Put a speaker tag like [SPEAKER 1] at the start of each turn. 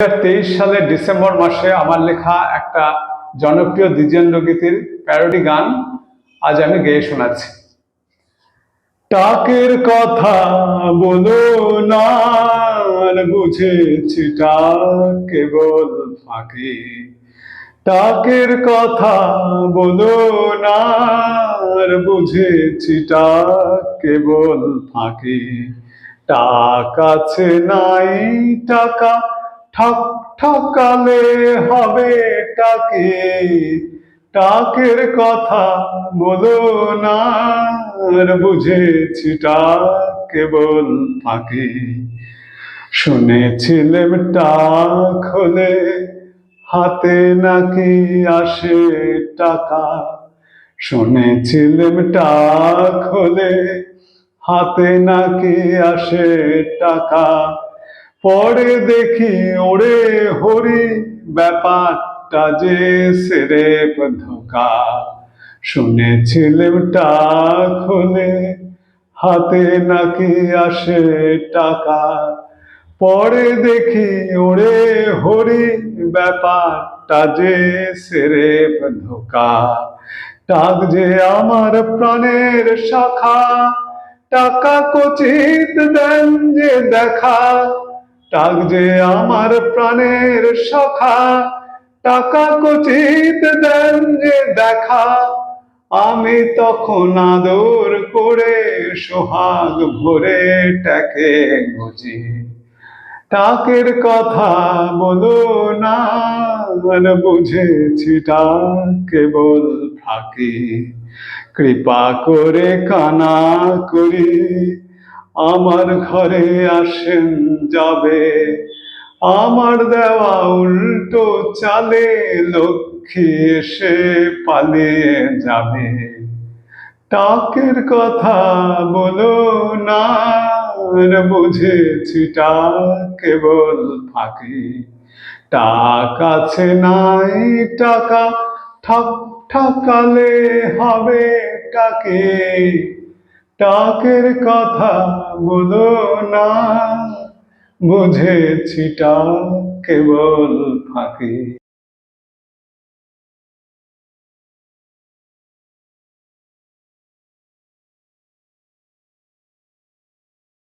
[SPEAKER 1] তেইশ সালের ডিসেম্বর মাসে আমার লেখা একটা জনপ্রিয় দ্বিজেন্দ্র গীতির প্যারোডি গান আজ আমি গেয়ে শোনাচ্ছি। টাকের কথা বলো না বুঝেছি কেবল ফাঁকি। টাকের কথা বলো না বুঝেছি কেবল ফাঁকি। টাকা আছে নাই, টাকা ঠক ঠকালে হবে টাকে টাকের কথা বলো না বুঝেছি টাক কেবল ফাঁকি শুনেছিলাম টাক হলে হাতে নাকি আসে টাকা। শুনেছিলাম টাক হলে হাতে নাকি আসে টাকা। পরে দেখি ওরে হরি, ব্যাপারটা যে সেরে ধোকা। শুনেছিলাম টাক হলে হাতে নাকি আসে টাকা। পরে দেখি ওরে হরি, ব্যাপারটা যে সেরে ধোকা। টাক যে আমার প্রাণের শাখা, টাকা কচিত দেন যে দেখা। টাক যে আমার প্রাণের শাখা, টাকা কচিত দেন যে দেখা। আমি তখন আদর করে সোহাগ ভরে টাকে বুঝি টাকের কথা বলো না বুঝেছি টাক কেবল ফাঁকি। কৃপা করে কানা করি আমার ঘরে আসেন যাবে। আমার দেওয়া উল্টো চালে লক্ষ্মী এসে পালিয়ে যাবে। টাকের কথা বলো না বুঝেছি টাক কেবল ফাঁকি। টাক আছে নাই, টাকা ঠক ঠকালে হবে টাকে। টাকের কথা বলো না। বুঝেছি টাক কেবল ফাঁকি।